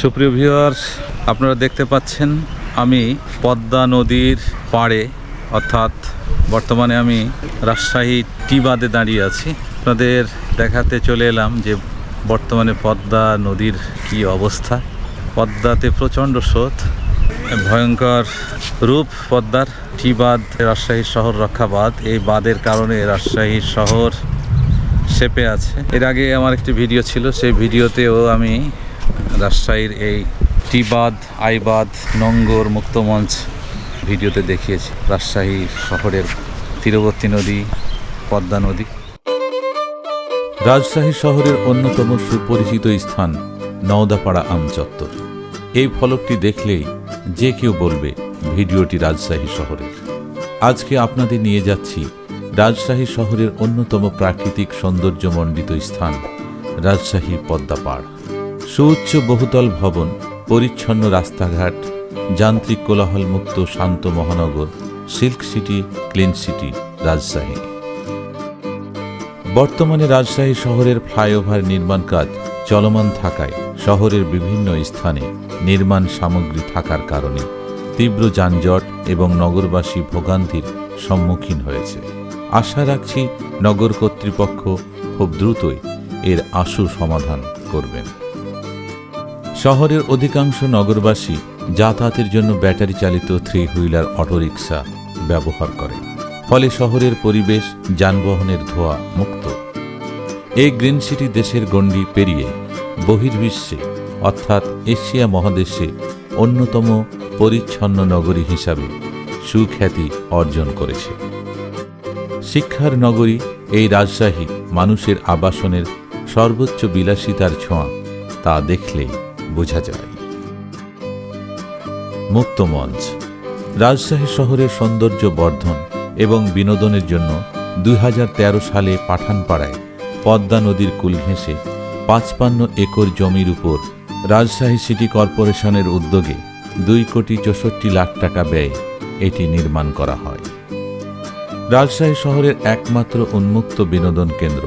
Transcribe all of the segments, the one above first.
সুপ্রিয় ভিউয়ার্স, আপনারা দেখতে পাচ্ছেন আমি পদ্মা নদীর পাড়ে, অর্থাৎ বর্তমানে আমি রাজশাহী টি বাঁধে দাঁড়িয়ে আছি। আপনাদের দেখাতে চলে এলাম যে বর্তমানে পদ্মা নদীর কি অবস্থা। পদ্মাতে প্রচণ্ড স্রোত, ভয়ঙ্কর রূপ পদ্মার। টি বাঁধ রাজশাহী শহর রক্ষা বাঁধ এই বাঁধের কারণে রাজশাহী শহর শেপে আছে। এর আগে আমার একটি ভিডিও ছিল, সেই ভিডিওতেও আমি রাজশাহীর এই টিবাদ, আইবাদ, নঙ্গর, মুক্তমঞ্চ ভিডিওতে দেখিয়েছি রাজশাহী শহরের তীরবর্তী নদী, পদ্মা নদী। রাজশাহী শহরের অন্যতম সুপরিচিত স্থান নওদাপাড়া আম চত্বর। এই ফলকটি দেখলেই যে কেউ বলবে, ভিডিওটি রাজশাহী শহরের। আজকে আপনাদের নিয়ে যাচ্ছি রাজশাহী শহরের অন্যতম প্রাকৃতিক সৌন্দর্যমণ্ডিত স্থান, রাজশাহী পদ্মাপাড় সুউচ্চ বহুতল ভবন, পরিচ্ছন্ন রাস্তাঘাট, যান্ত্রিক কোলাহলমুক্ত শান্ত মহানগর, silk city, clean city, Rajshahi. বর্তমানে রাজশাহী শহরের ফ্লাইওভার নির্মাণ কাজ চলমান থাকায় শহরের বিভিন্ন স্থানে নির্মাণ সামগ্রী থাকার কারণে তীব্র যানজট এবং নগরবাসী ভোগান্তির সম্মুখীন হয়েছে। আশা রাখছি নগর কর্তৃপক্ষ খুব দ্রুতই এর আশু সমাধান করবেন। শহরের অধিকাংশ নগরবাসী যাতায়াতের জন্য ব্যাটারি চালিত থ্রি হুইলার অটোরিকশা ব্যবহার করে। ফলে শহরের পরিবেশ যানবাহনের ধোঁয়া মুক্ত। এই গ্রিন সিটি দেশের গণ্ডি পেরিয়ে বহির্বিশ্বে, অর্থাৎ এশিয়া মহাদেশে, অন্যতম পরিচ্ছন্ন নগরী হিসাবে সুখ্যাতি অর্জন করেছে। শিক্ষার নগরী এই রাজশাহী মানুষের আবাসনের সর্বোচ্চ বিলাসিতার ছোঁয়া তা দেখলেই বোঝা যায়। মুক্তমঞ্চ রাজশাহী শহরের সৌন্দর্য বর্ধন এবং বিনোদনের জন্য দুই হাজার তেরো সালে পাঠানপাড়ায় পদ্মা নদীর কুল ঘেঁষে পাঁচপান্ন একর জমির উপর রাজশাহী সিটি কর্পোরেশনের উদ্যোগে দুই কোটি চৌষট্টি লাখ টাকা ব্যয়ে এটি নির্মাণ করা হয়। রাজশাহী শহরের একমাত্র উন্মুক্ত বিনোদন কেন্দ্র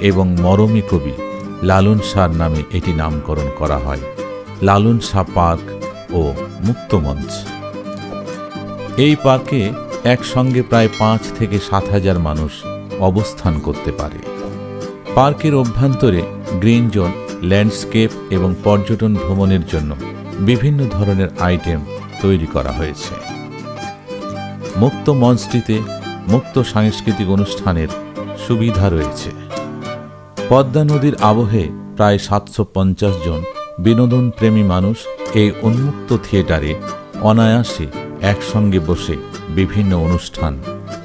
এবং মরমী কবি লালন শাহর নামে এটি নামকরণ করা হয়। লালন শাহ পার্ক ও মুক্তমঞ্চ। এই পার্কে একসঙ্গে প্রায় পাঁচ থেকে সাত হাজার মানুষ অবস্থান করতে পারে। পার্কের অভ্যন্তরে গ্রিন জোন, ল্যান্ডস্কেপ এবং পর্যটন ভ্রমণের জন্য বিভিন্ন ধরনের আইটেম তৈরি করা হয়েছে। মুক্ত মঞ্চটিতে মুক্ত সাংস্কৃতিক অনুষ্ঠানের সুবিধা রয়েছে। পদ্মা নদীর আবহে প্রায় সাতশো পঞ্চাশ জন বিনোদন প্রেমী মানুষ এই উন্মুক্ত থিয়েটারে অনায়াসে একসঙ্গে বসে বিভিন্ন অনুষ্ঠান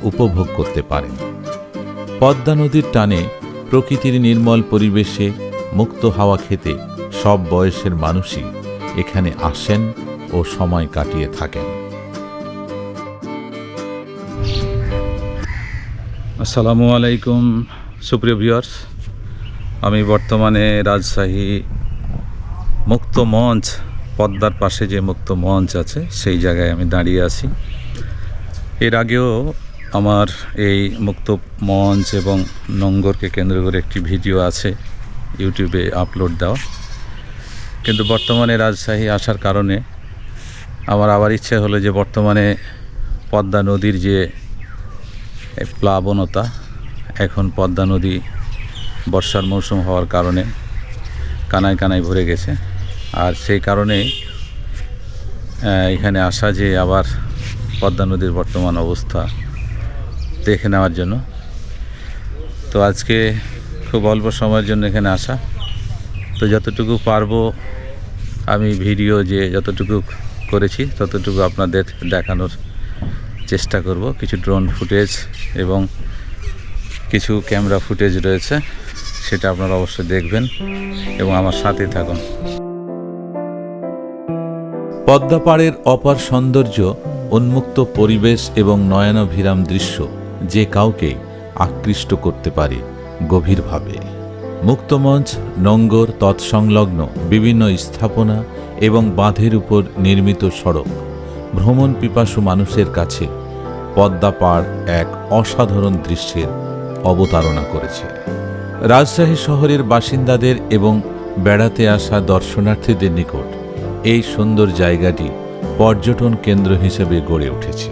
উপভোগ করতে পারেন। পদ্মা নদীর টানে প্রকৃতির নির্মল পরিবেশে মুক্ত হাওয়া খেতে সব বয়সের মানুষই এখানে আসেন ও সময় কাটিয়ে থাকেন। আসসালামু আলাইকুম, সুপ্রিয় ভিউয়ার্স। আমি বর্তমানে রাজশাহী মুক্ত মঞ্চ, পদ্মার পাশে যে মুক্ত মঞ্চ আছে, সেই জায়গায় আমি দাঁড়িয়ে আছি। এর আগেও আমার এই মুক্ত মঞ্চ এবং নঙ্গরকে কেন্দ্র করে একটি ভিডিও আছে, ইউটিউবে আপলোড দেওয়া। কিন্তু বর্তমানে রাজশাহী আসার কারণে আমার আবার ইচ্ছে হলো যে বর্তমানে পদ্মা নদীর যে প্লাবনতা, এখন পদ্মা নদী বর্ষার মৌসুম হওয়ার কারণে কানায় কানায় ভরে গেছে। আর সেই কারণে এখানে আসা যে আবার পদ্মা নদীর বর্তমান অবস্থা দেখে নেওয়ার জন্য। তো আজকে খুব অল্প সময়ের জন্য এখানে আসা। তো যতটুকু পারব আমি ভিডিও যে যতটুকু করেছি, ততটুকু আপনাদের দেখানোর চেষ্টা করব। কিছু ড্রোন ফুটেজ এবং কিছু ক্যামেরা ফুটেজ রয়েছে, সেটা আপনারা অবশ্যই দেখবেন এবং আমার সাথে থাকুন। পদ্মাপাড়ের অপার সৌন্দর্য, উন্মুক্ত পরিবেশ এবং নয়নাভিরাম দৃশ্য যে কাউকে আকৃষ্ট করতে পারে গভীরভাবে। মুক্তমঞ্চ, নোঙ্গর, তৎসংলগ্ন, বিভিন্ন স্থাপনা এবং বাঁধের উপর নির্মিত সড়ক। ভ্রমণ পিপাসু মানুষের কাছে পদ্মাপাড় এক অসাধারণ দৃশ্যের অবতারণা করেছে। রাজশাহী শহরের বাসিন্দাদের এবং বেড়াতে আসা দর্শনার্থীদের নিকট এই সুন্দর জায়গাটি পর্যটন কেন্দ্র হিসেবে গড়ে উঠেছে।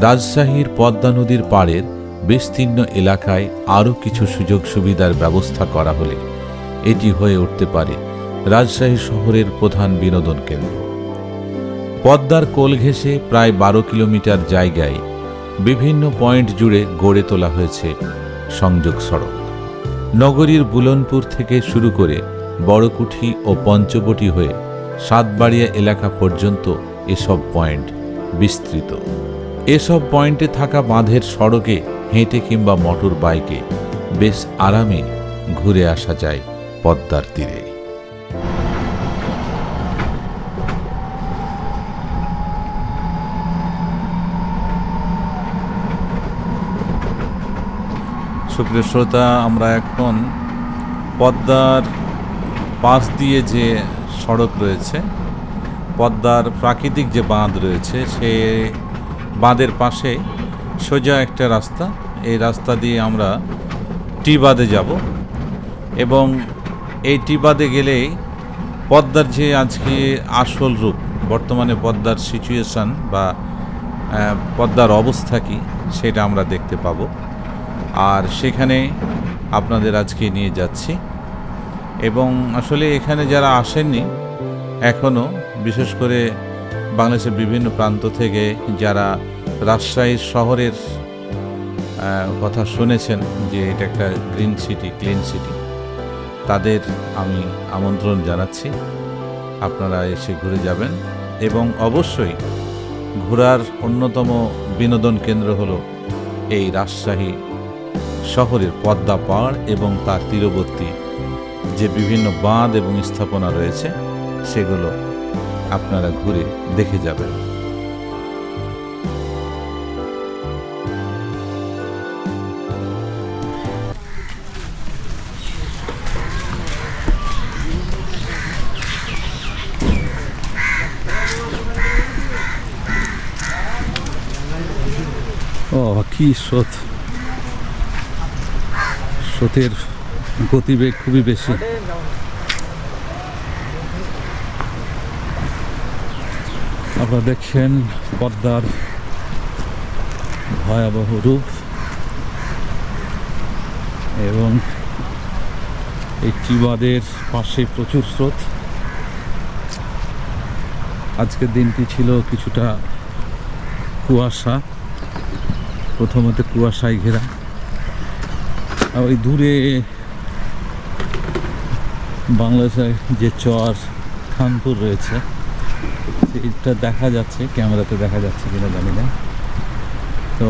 রাজশাহীর পদ্মা নদীর পাড়ের বিস্তীর্ণ এলাকায় আরও কিছু সুযোগ সুবিধার ব্যবস্থা করা হলে এটি হয়ে উঠতে পারে রাজশাহী শহরের প্রধান বিনোদন কেন্দ্র। পদ্মার কোল ঘেঁষে প্রায় বারো কিলোমিটার জায়গায় বিভিন্ন পয়েন্ট জুড়ে গড়ে তোলা হয়েছে সংযোগ সড়ক। নগরীর বুলনপুর থেকে শুরু করে বড়কুঠি ও পঞ্চবটি হয়ে সাতবাড়িয়া এলাকা পর্যন্ত এসব পয়েন্ট বিস্তৃত। এসব পয়েন্টে থাকা বাঁধের সড়কে হেঁটে কিংবা মোটর বাইকে বেশ আরামে ঘুরে আসা যায় পদ্মার তীরে। সুপ্রিয় শ্রোতা, আমরা এখন পদ্মার পাশ দিয়ে যে সড়ক রয়েছে, পদ্মার প্রাকৃতিক যে বাঁধ রয়েছে, সে বাঁধের পাশে সোজা একটা রাস্তা। এই রাস্তা দিয়ে আমরা টি বাঁধে যাব এবং এই টি বাঁধে গেলেই পদ্মার যে আজকে আসল রূপ, বর্তমানে পদ্মার সিচুয়েশান বা পদ্মার অবস্থা কি, সেটা আমরা দেখতে পাবো। আর সেখানে আপনাদের আজকে নিয়ে যাচ্ছি। এবং আসলে এখানে যারা আসেননি এখনও বিশেষ করে বাংলাদেশের বিভিন্ন প্রান্ত থেকে যারা রাজশাহী শহরের কথা শুনেছেন যে এটা একটা গ্রিন সিটি ক্লিন সিটি তাদের আমি আমন্ত্রণ জানাচ্ছি। আপনারা এসে ঘুরে যাবেন এবং অবশ্যই ঘোরার অন্যতম বিনোদন কেন্দ্র হলো এই রাজশাহী শহরের পদ্মা পাড় এবং তার তীরবর্তী যে বিভিন্ন বাঁধ এবং স্থাপনা রয়েছে, সেগুলো আপনারা ঘুরে দেখে যাবেন। ও কি স্রোত। স্রোতের গতিবেগ খুবই বেশি। আপনারা দেখছেন পদ্মার ভয়াবহ রূপ এবং এই টিবাদের পাশে প্রচুর স্রোত। আজকের দিনটি ছিল কিছুটা কুয়াশা। প্রথমত কুয়াশায় ঘেরা। আর ওই দূরে বাংলাদেশের যে চর খানপুর রয়েছে, সেইটা দেখা যাচ্ছে, ক্যামেরাতে দেখা যাচ্ছে কিনা জানি না। তো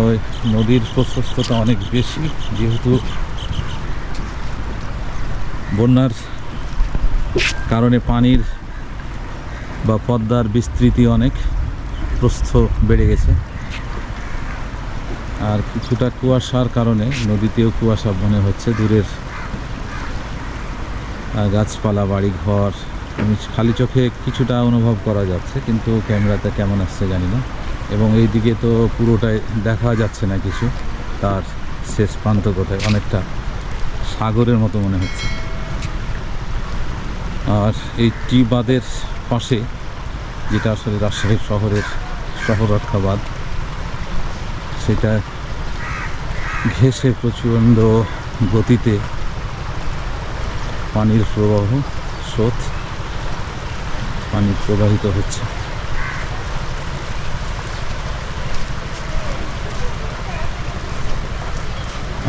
নদীর প্রশস্ততা অনেক বেশি, যেহেতু বন্যার কারণে পানির বা পদ্মার বিস্তৃতি অনেক, প্রস্থ বেড়ে গেছে। আর কিছুটা কুয়াশার কারণে নদীতেও কুয়াশা মনে হচ্ছে, দূরের গাছপালা বাড়ি ঘর খালি চোখে কিছুটা অনুভব করা যাচ্ছে, কিন্তু ক্যামেরাতে কেমন আসছে জানি না। এবং এই দিকে তো পুরোটাই দেখা যাচ্ছে না কিছু, তার শেষ প্রান্ত কোথায়? অনেকটা সাগরের মতো মনে হচ্ছে। আর এই টি বাঁধের পাশে, যেটা আসলে রাজশাহী শহরের শহররক্ষা বাঁধ সেটা ঘেসে প্রচণ্ড গতিতে পানির প্রবাহ, স্রোত পানি প্রবাহিত হচ্ছে।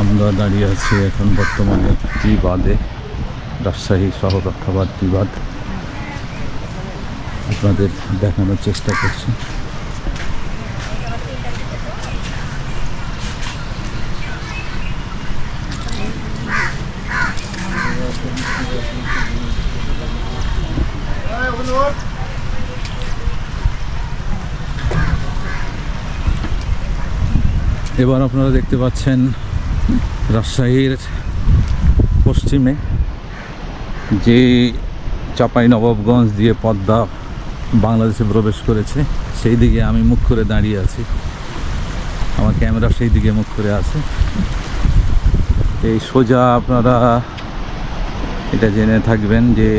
আমরা দাঁড়িয়ে আছি এখন বর্তমানে টি বাঁধে রাজশাহী শহর টি বাঁধ আপনাদের দেখানোর চেষ্টা করছি। এবার আপনারা দেখতে পাচ্ছেন রাজশাহীর পশ্চিমে যে চাপাই নবাবগঞ্জ দিয়ে পদ্মা বাংলাদেশে প্রবেশ করেছে, সেই দিকে আমি মুখ করে দাঁড়িয়ে আছি। আমার ক্যামেরা সেই দিকে মুখ করে আছে। এই সোজা আপনারা এটা জেনে থাকবেন যে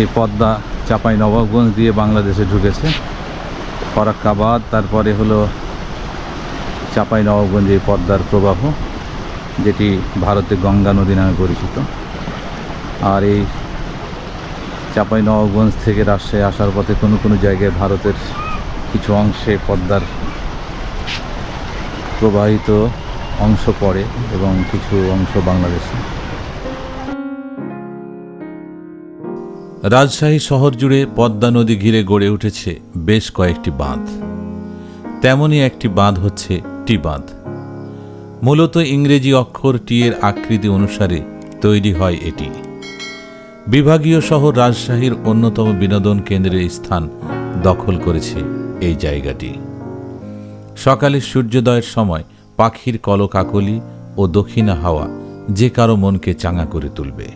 এই পদ্মা চাপাই নবাবগঞ্জ দিয়ে বাংলাদেশে ঢুকেছে। ফরাক্কাবাদ, তারপরে হলো চাপাই নবাবগঞ্জ এই পদ্মার প্রবাহ, যেটি ভারতে গঙ্গা নদী নামে পরিচিত। আর এই চাপাই নবাবগঞ্জ থেকে রাজশাহী আসার পথে কোনো কোনো জায়গায় ভারতের কিছু অংশে পদ্মার প্রবাহিত অংশ পড়ে এবং কিছু অংশ বাংলাদেশে। রাজশাহী শহর জুড়ে পদ্মা নদী ঘিরে গড়ে উঠেছে বেশ কয়েকটি বাঁধ। তেমনই একটি বাঁধ হচ্ছে টি বাঁধ। মূলত ইংরেজি অক্ষর টি এর আকৃতি অনুসারে তৈরি হয় এটি। বিভাগীয় শহর রাজশাহীর অন্যতম বিনোদন কেন্দ্রের স্থান দখল করেছে এই জায়গাটি। সকালে সূর্যোদয়ের সময় পাখির কলকাকলি ও দক্ষিণা হাওয়া যে কারও মনকে চাঙা করে তুলবে।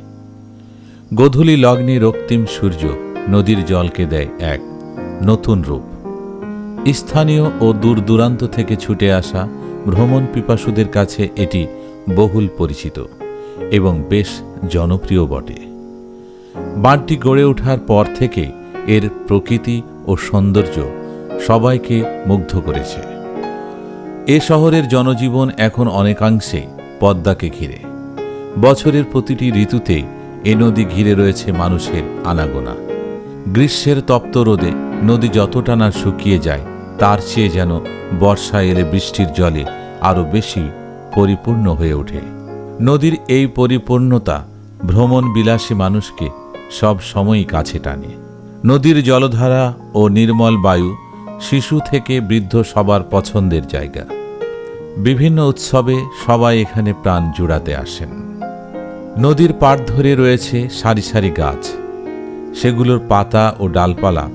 গোধূলি লগ্নে রক্তিম সূর্য নদীর জলকে দেয় এক নতুন রূপ। স্থানীয় ও দূর দূরান্ত থেকে ছুটে আসা ভ্রমণ পিপাসুদের কাছে এটি বহুল পরিচিত এবং বেশ জনপ্রিয় বটে। বাঁধটি গড়ে ওঠার পর থেকে এর প্রকৃতি ও সৌন্দর্য সবাইকে মুগ্ধ করেছে। এ শহরের জনজীবন এখন অনেকাংশে পদ্মাকে ঘিরে। বছরের প্রতিটি ঋতুতেই এ নদী ঘিরে রয়েছে মানুষের আনাগোনা। গ্রীষ্মের তপ্ত রোদে নদী যতটা না শুকিয়ে যায়, তার চেয়ে যেন বর্ষা এলে বৃষ্টির জলে আরও বেশি পরিপূর্ণ হয়ে ওঠে। নদীর এই পরিপূর্ণতা ভ্রমণ বিলাসী মানুষকে সব সময়ই কাছে টানে। নদীর জলধারা ও নির্মল বায়ু শিশু থেকে বৃদ্ধ সবার পছন্দের জায়গা। বিভিন্ন উৎসবে সবাই এখানে প্রাণ জুড়াতে আসেন। নদীর পাড় ধরে রয়েছে সারি সারি গাছ। সেগুলোর পাতা ও ডালপালা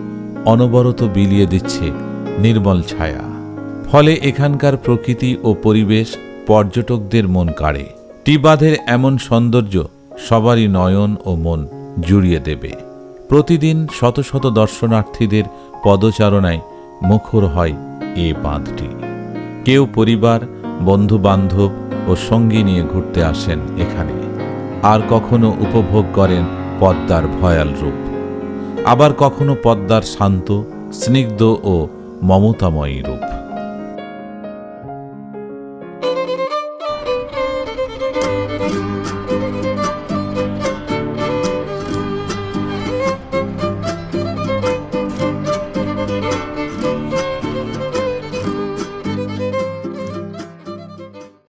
অনবরত বিলিয়ে দিচ্ছে নির্মল ছায়া। ফলে এখানকার প্রকৃতি ও পরিবেশ পর্যটকদের মন কাড়ে। টিবাঁধের এমন সৌন্দর্য সবারই নয়ন ও মন জুড়িয়ে দেবে। প্রতিদিন শত শত দর্শনার্থীদের পদচারণায় মুখর হয় এ বাঁধটি। কেউ পরিবার বন্ধু বান্ধব ও সঙ্গী নিয়ে ঘুরতে আসেন এখানে। আর কখনো উপভোগ করেন পদ্মার ভয়াল রূপ। আবার কখনো পদ্মার শান্ত স্নিগ্ধ ও মমতাময়ী রূপ।